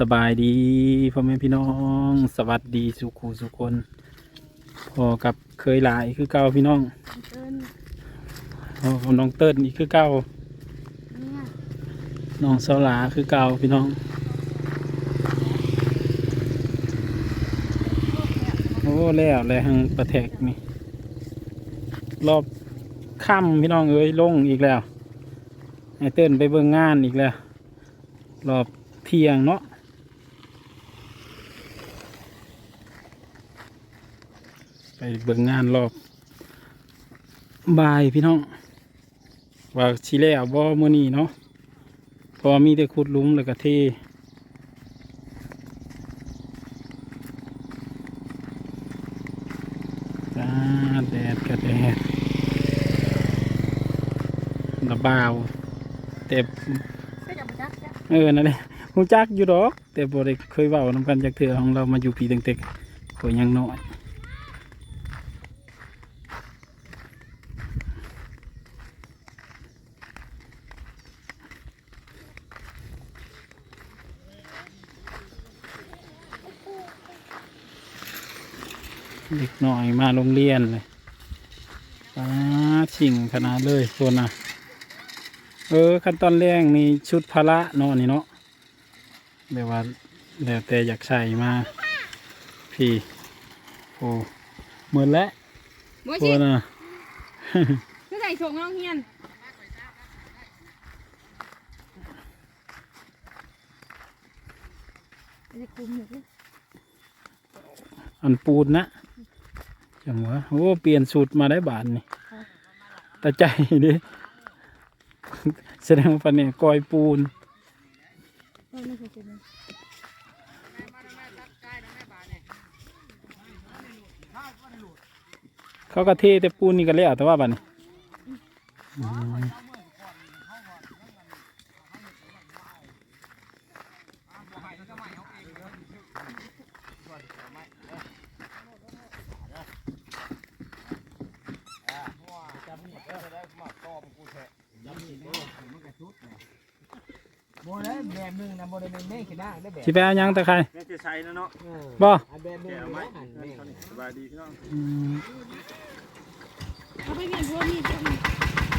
สบายดีพ่อแม่พี่น้อง สวัสดีสุขูสุคนพอกับเคยหลายคือเก่าพี่น้องเกินพอกับน้องเติ้ลอีกคือเก่าน้องเสาหลาคือเก่าพี่น้องโอ้แล้วแล้วหังประแทกนี่รอบค่ำพี่น้องเอ้ยลงอีกแล้วไอเติ้ลไปเบิ่งงานอีกแล้วรอบเที่ยงเนาะ ไปเบิ่งงานรอบบายพี่น้อง ว่าชิแล้วบ่มือนี้เนาะพอมีแต่ขุดลุมแล้วก็เทจ้าแดดกระแดดระบาวแต่ก็จะมาจักจักเออนั่นแหละหูจักอยู่ดอก แต่บ่ได้เคยเว้านำกันจากเถื่อของเรามาอยู่ปีตั้งแต่ก็ยังน้อย เด็กน้อยมาโรงเรียนเลยป้าชิงขนาดเลยคนน่ะ เออ ขั้นตอนแรกนี่ชุดพละเนาะนี่เนาะแบบว่าแล้วแต่อยากใส่มาพี่โอ้เหมือนแล้วมือโอ้ชิน่ะก็ใส่ชงน้องเฮียนจะคุมอยู่ดิอันปูนนะ จังหวะโอ้เปลี่ยนสูตรมาได้บาทนี่ตาใจดิแสดงว่าปันเนี่ยกอยปูนเออไม่เคยเป็นเขาก็เทแต่ปูนนี่ก็แล้วแต่ว่าบัดนี้ อืมโมได้แบบหนึงนะโมได้เป็นแม่ขี้หน้าได้แบบสิไปเอาหยังตะใครแม่จะใช้แล้วเนาะเออบ่อันแบบหนึงนะหันแม่สบายดีพี่น้องอืมเขาไปเรียนพวกนี้ไป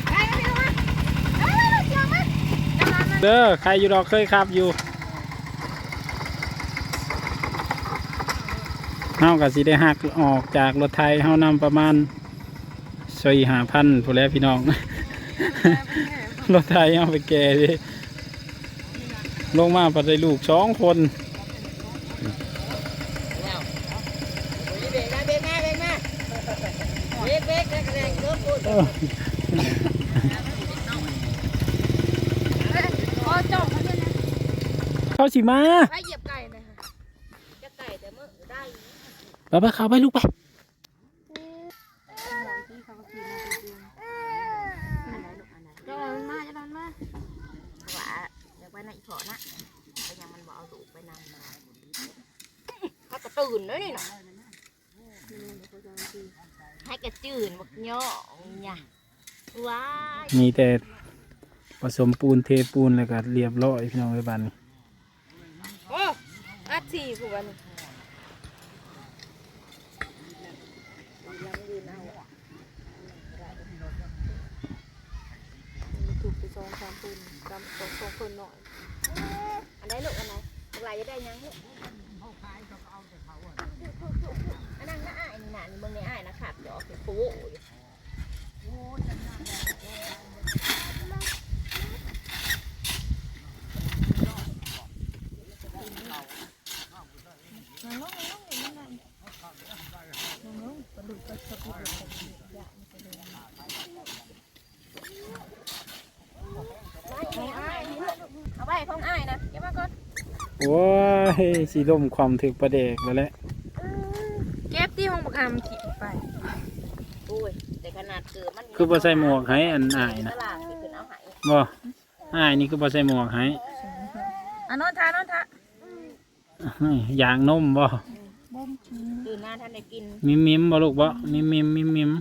ไปเดี๋ยวมาเอ้ยเดี๋ยวมาเดี๋ยวมาเด้อใครอยู่ดอกเคยขับอยู่เฮากับสิได้หักออกจากรถไทยเฮานำประมาณสี่ห้าพันผู้แล้วพี่น้อง รถไทยเอาไปแก่ดิ ลงมาปัดได้ลูกสองคนเขาสิมาไปเหยียบไก่เลยค่ะจะไก่แต่เมื่อได้ไปไปเขาไปลูกไป ที่เขาก็ขี่มาจริงอันไหนลูกอันไหนจะนอนมาจะนอนมา ว่า เดี๋ยวไปในอีกขอนะไปยังมันบอกเอาลูกไปนำมาเขาก็ตื่นด้วยนี่นะให้กระจืนบักย่อเนี่ยว้ายมีแต่ผสมปูนเทปูนแล้วก็เรียบร้อยพี่น้องไว้บัดนโอ้อัดสี่ผู้วันถูกไปสองสามปืนสามสองสองปืนหน่อยอัน ไหนลูกอันไหนเวลาจะได้ยังลูกอันนั้นน่าอ้ายนี่น่ะนี่มึงในอ้ายนะขับจอกเป็นปูอยู่เอาไว้ของอ้ายนะเก็บมาก่อน โอ้ยสีลมความถึกประเดกไปแล้วเก็บที่ห้องประคำขี่ไปโอ้ยแต่ขนาดเกิดมันคือบ่ใส่หมวกให้อันอายตนะลาดสิขึ้นเอาใหายบ่อายนี่คือบ่ใส่หมวกให้อะนอนทานอนทาอยางนมบ่ตื่นมาท่านได้กินมิมมิมบ่ลูกบ่มิมมิมมิมมิม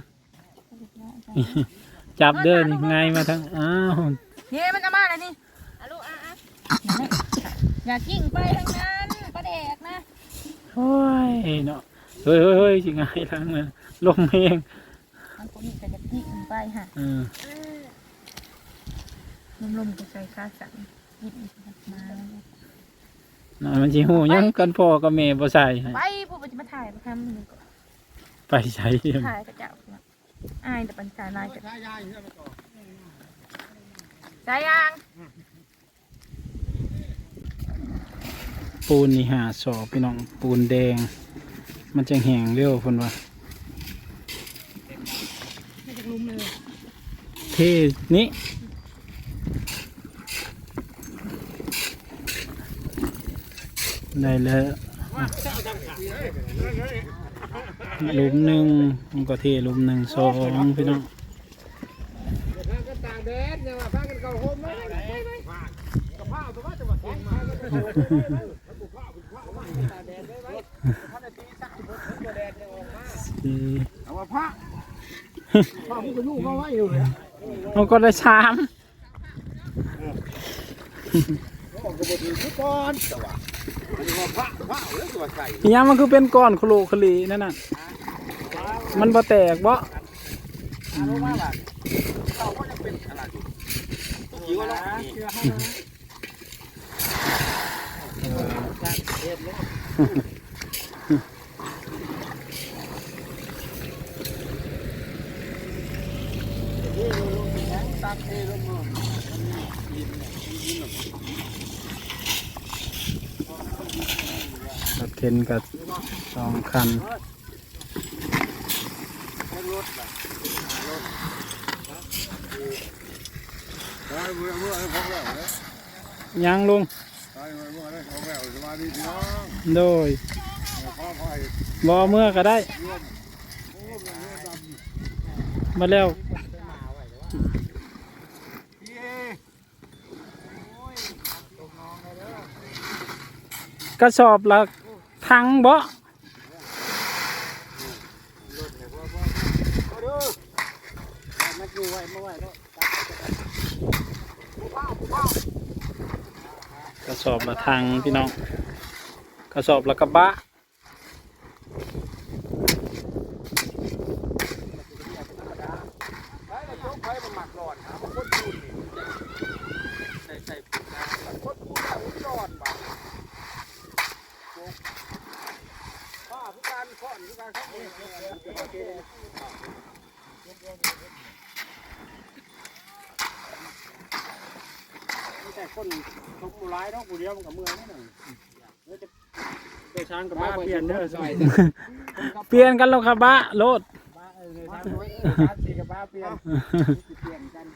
จับเด้อนี่ไงมาทั้งอ้าวนี่มันจะมาแล้วนี่อะลูกอะอะน อย่ากิ้งไปทางนั้นประแดกนะโอ้ยเนาะเฮ้ยเฮ้ยเฮ้ยสิไงายทางนั้นลมเองมันก็มีแต่จะกิ้งไปฮะเออลมๆก็ใส่ขาสั่นยิบมาน่ะมันสิฮู้ยังกันพ่อกับแม่บ่ใส่ให้ไปพวกมันจะมาถ่ายมาทำมันก็ไปใช้เองถ่ายกระเจ้าเนี่ยอายแต่ปัญชาลายกันใช้ยาอยู่แล้วก็ใจยาง ปูนนี่หาสอบพี่น้องปูนแดง มันจะแห้งเร็วพุ่นวะเทนี้ได้แล้วลุมหนึ่งมันก็เทลุมหนึ่งสองพี่น้อง ล้วตัวใส่อีหยังมันคือเป็นก้อนโคโลคลีนั่นน่ะ มันบ่แตกบ่อารู้ว่าแบบเราก็จะเป็นอะไรอยู่หิวแล้วเชื่อให้นะการเฮ็ดเลยตักเทลงมา รถเข็นกับสองคันยังลุงโดยพ่อพ่อบ่เมื่อก็ได้ มาแล้ว กระสอบละทังบ่อกระสอบละทังพี่น้องกระสอบละกระบะ ใช้ยกไฟมาหมักหลอดนะมันคนพูดใส่ใส่ปุ๋ยนะคนพูดแบบหลอดบ่พ่อผู้การพ่อผู้การเขาเอง แต่คนเขาผู้ร้ายต้องผู้เดียวมันกับเมืองนี่หนึ่งไปช้างกับบ้าเปลี่ยนเด้อเปลี่ยนกันแล้วครับบ้าโลดบ้าเออบ้าน้อยเออบ้าสี่กับบ้าเปลี่ยนเปลี่ยนกัน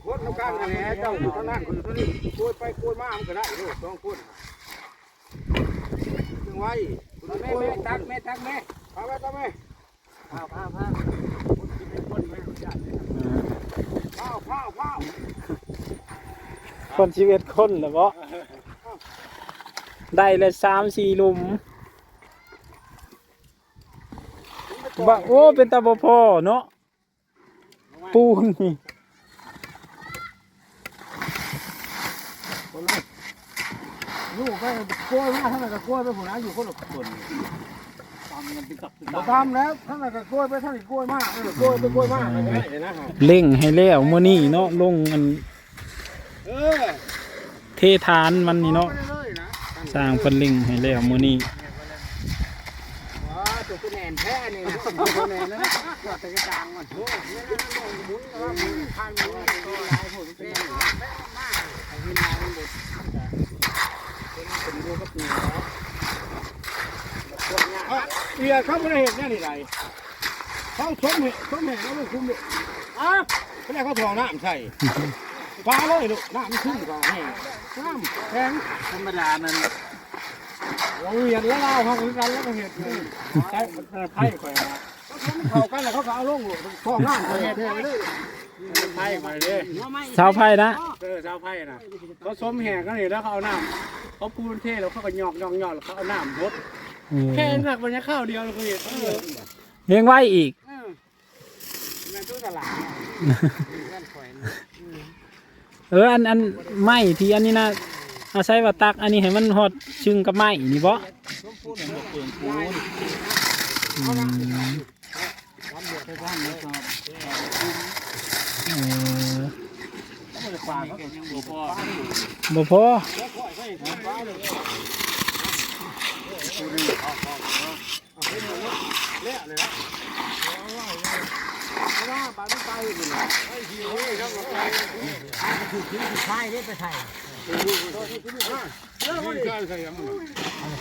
โคตรการกันแหเจ้าอยู่ข้างนั้นคนนี้กล้วยไปกล้วยมามันก็ได้โลูกสองคนจึงไว้ แม่แม่ตักแม่ตักแม่พาไปตักแม่พาพาพาคนไม่รู้จักพาพาพาคนชีวิตคนเหรอบ่ได้เลยสามสี่หลุมบ่โอ้เป็นตาบ่พอเนาะปูนนี่ ลูก ไปกล้วยมาท่านก็กล้วยไปผมนะอยู่คนละคนตามแล้วท่านก็กล้วยไปท่านก็กล้วยมากเออกล้วยไปกล้วยมากไม่ได้นะฮะเร่งให้แล้วมื้อนี้เนาะลงอันเออเทฐานมันนี่เนาะสร้างเพิ่นเร่งให้แล้วมื้อนี้ว้าตัวกูแนนแท้นี่นะแนนแล้วกว่าแต่กจางมันโอ้ยนี่นะลงหมุนว่าหมุนพันหมุนตัวลายผมเป็นมากมากไอ้ที่นามันหมด เป็นดูก็ปีแล้วเอียเขาไม่ได้เห็นนี่ไรเขาชมเห็นชมเห็นแล้วมันคุ้มเลยอะเขาเรียกเขาทองน้ำใส่ปลาเลยลูกน้ำขึ้นก่อนนี่น้ำแข็งธรรมดานั้นโอ้ยแล้วเราเขาคือกันแล้วก็เห็ดเลยใช้ไพ่ก่อนนะเขากันแล้วเขาเอาลงคล้องน้ำเขาเห็ดเลย ไผ่มาเลยชาวไผ่นะเออชาวไผ่นะเขาสมแห่กันนี่แล้วเขาเอาน้ำเขาปูนเทแล้วเขาก็หยอกหยอกหยอกแล้วเขาเอาน้ำพดแค่หนักมันจะข้าวเดียวเลยเขาเห็นเออเลี้ยงไว้อีกเออแม่ตู้ตลาดนั่นข่อยเอออันอันไม้ที่อันนี้นะเอาใช้ว่าตักอันนี้ให้มันฮอดชึงกับไม้นี่บ่สมพูนเปลืองปูนอืมทำเดือดไปบ้างเลยครั บเออต้องไปฝากเขายังบ่พอบ่พอแล้วค่อยใส่ถุงฟ้าเลยเละเลยนะเพราะว่าปลาไม่ไปอยู่นะไอ้ที่โอ้ยทั้งหมดไปถูกทิ้งถูกใช่ได้ไปใส่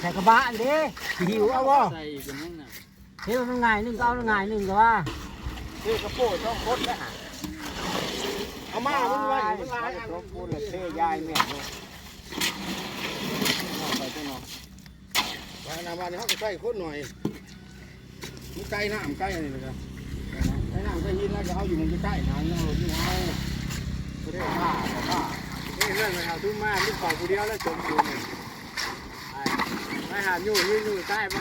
ใส่กระบะอันนี้หิวเอาบ่ใส่เป็นนั่นน่ะเฮ้ยมันง่ายหนึ่งก็เอาง่ายหนึ่งก็ว่าเฮ้ยกระโปรงต้องคดแล้วเอา มามันไว้มันลายอันนี้พูดเลยเท่ยายแม่เนี่ยไปเจ้าเนาะไปนาบ้านนี้เขาก็ใส่คนหน่อยมันไกลน้ำไกลอะไรเลยครับไกลน้ำไกลหินแล้วจะเอาอยู่มันใกล้ๆนะยังหลบอยู่เอาไม่ได้ฆ่าฆ่านี่เรื่องไปหาทุ่มมากลูกขอผู้เดียวแล้วจมอยู่นี่ไปหาอยู่อยู่อยู่ใต้บ่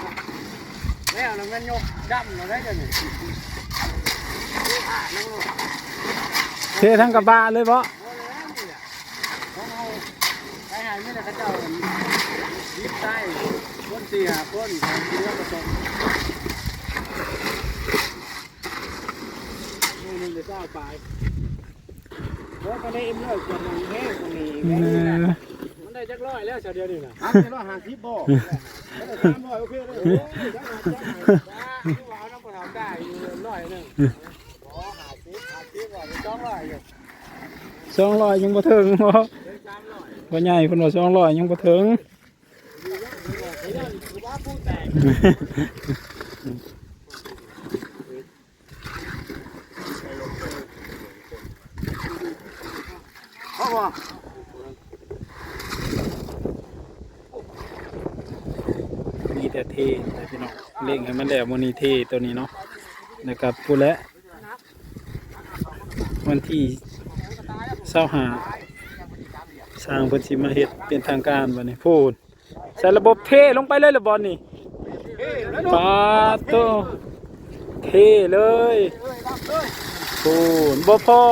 แล้วแล้วมันยกดำเราได้จังนี่ห้านั่งรถ เททั้งกระบะเลยบ่ของเอาไปหาไม่ได้เขาเจ้ายิบใต้คนสี่หาคนของเดียวก็จมนี่นึงจะเจ้าไปเพราะก็ได้เอ็มร้อยกว่าหนึ่งแห้งกว่านี้เอแค่นี้แหละอมันได้จักร้อยแล้วเฉยเดียวนี่นะอันนี้าหาทิพย์บ่แล้วสามร้อยโอเคเลยโอ้ยจังหวะจังหวะที่ว่าน้องก็ทำได้ร้อยหนึ่ง สองร้อยยังบ่ถึงบ่เดินสามร้อยบ่ใหญ่เพิ่นว่าสองร้อยยังบ่ถึงคือว่ามีแต่เทแต่พี่น้องเล่งให้มันแล้วมื้อนี้เทตัวนี้เนาะแล้วก็พูดแล้ว วันที่25สร้างเพิ่นสิมาเฮ็ดเป็นทางการบัดนี้พูดใส่ระบบเทลงไปเลยละบอลนี่เฮ้ยแล้วปาโตเทเลยพูนบ่พอ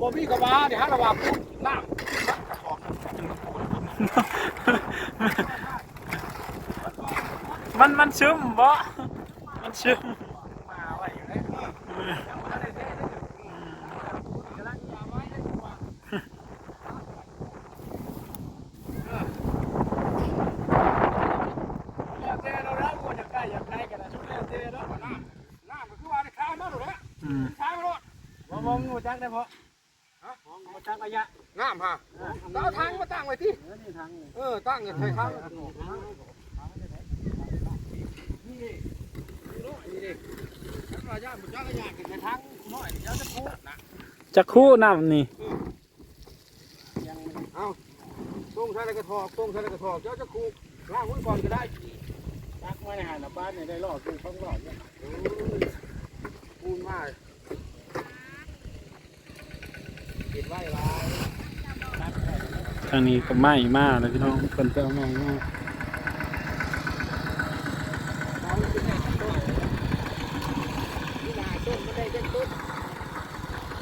บ่มีกระบะเดี๋ยวฮะระบาดปุ๊บน้ มันมันซึมบ่ มันซึมำเจ๊เราแล้วกูจะใกล้อยากใกล้กันนะชุดเจ๊แล้วน้ำน้ำก็คือว่าได้ข้าวมาหนูแล้วอืมข้าวมาหนูมองมองงูจักได้เพราะมองงูจักระยะน้ำฮะเอาทางมาตั้งไว้ที่นี่ทางนี่เออตั้งกันใช้ข้า วระยะมันระยะกันในทางน้อยเดี๋ยวจะพูดนะจักคู่น้ำนี่เอาต้งใช้กระทอกต้งใช้กระทอกเดี๋ยวจะคูล่างไว้ก่อนก็ได้จักไม่ได้หาหน้าบ้านเนี่ยได้รอดคือเขารอดเนี่ยปูนมากปิดไว้ลายทางนี้ก็ไหม้มากเลยพี่น้องเพิ่นไปเอาไม้มานี่ลายต้นไม่ได้เจ็ดต้น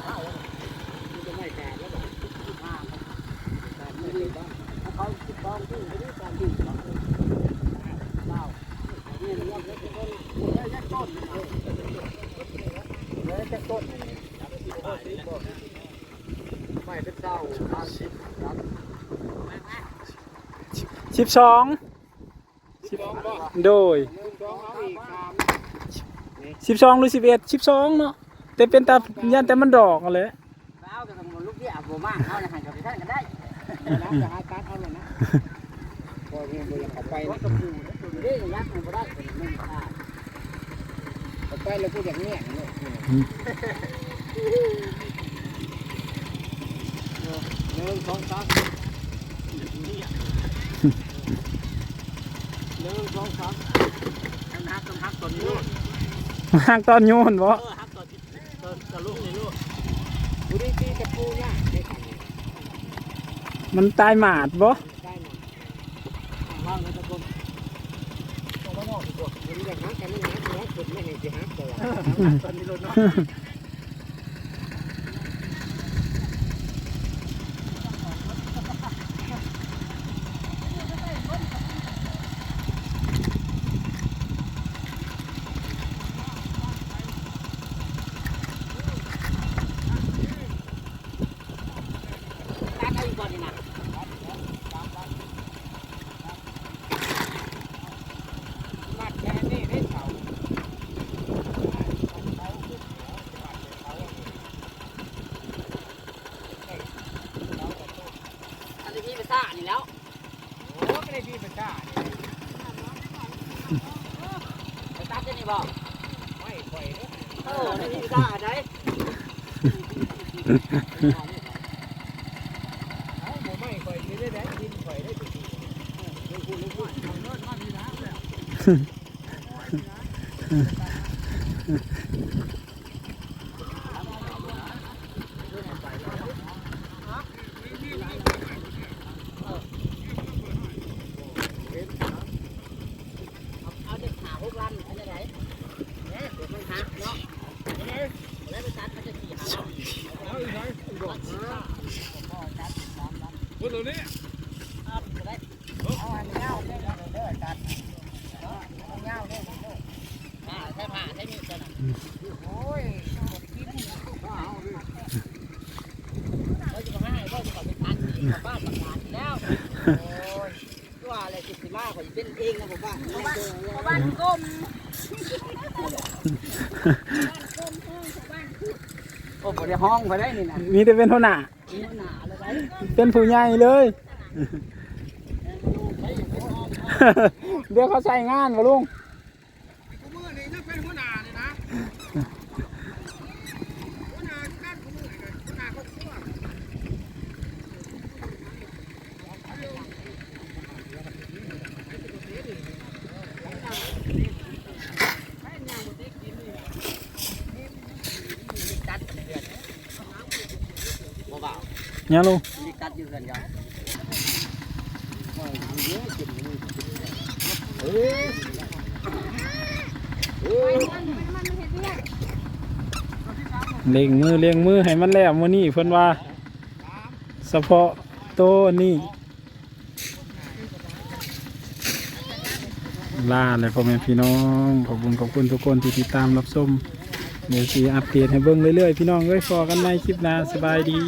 เอาแล้วมันจะไม่แตกแล้วแบบห้าแต่ไม่ได้บ้างเขาติดต้องที่ไม่ได้การที่เขาเล่านี่มันยอดเล็กต้นได้แค่ต้นเลยแค่ต้นไม่เป็นเจ้าทาง สิบครับสิบสองสิบสองบ่โดยหนึ่งสองเอาอีกสามสิบสองหรือสิบเอ็ดสิบสองเนาะแต่เป็นตายันแต่มันดอกอะไรเอาแต่สมมติลูกที่อาบมากเอาในหันกับที่ท่านก็ได้น้ำจะหาตัดเอาเลยนะพอเรียนไปยังเขา เรื่องยักษ์มันก็ได้เป็นไม่ขาดเขาไปแล้วพูดอย่างนี้เนี่ยหนึ่งสองสามหนึ่งสองสามฮักต้องฮักตัวนี้างตอนโยนบ่เออฮักตัวที่ตัวตัวลูกนี่ลูกดูดิตีกระปูเนี่ยมันตายหมาดบ่ จะหาตัวตอนนี้เรา พี่ไปซ่านี่แล้วโอ้ไม่ได้พี่เป็นกล้าไปตัดจะนี่บ่ไม่ค่อยเด้อออนี่พี่ไปซ่าได้เอาบ่ไม่ค่อยได้ได้ดินค่อยได้สิลูกลูกลูกเอาเนินมาดีนะแล้ว เอาเด็กหาพวกรันอันไหนเนี่ยเดี๋ยวมันหักเนาะแล้วไปตัดมันจะขี่หา เอาอีกหน่อยอีกดอกพุ่นตัวนี้ เอาได้ เอาอันเงาเด้อเด้อตัดเอาเงาเด้อ อ่าใช้ผ้าใช้มีดกันนะ โอ้ยกินเอาดิ เราจะมาให้ว่าจะมาไปตัดที่บ้านบางงานแล้วโอ้ยว่าอะไรสิสิมาผมเป็นเองนะผมว่าผมบ้านกลม โอ้โหได้ห้องไปได้นี่นะมีแต่เป็นหัวหน้ามีหนาเลยเป็นผู้ใหญ่เลย เดี๋ยวเขาใส่งานมาลุง กูมือนี่ยังเป็นหัวหน้านี่นะหัวหน้าการกูมือนี่หัวหน้าครอบครัว ตัดกันเดือนบ่เบา เนี่ยลุงมีตัดอยู่เดือเดียงมือเล็งมือให้มันแล้วมือนี้เพิ่นว่าเฉพาะโตนี่ลาเลยพ่อแม่พี่น้อง ขอบคุณขอบคุณทุกคนที่ติดตามรับชม เดี๋ยวสีอัปเดตให้เบิ่งเรื่อยๆ พี่น้องเอ้ยฟอกันในคลิปหน้าสบายดี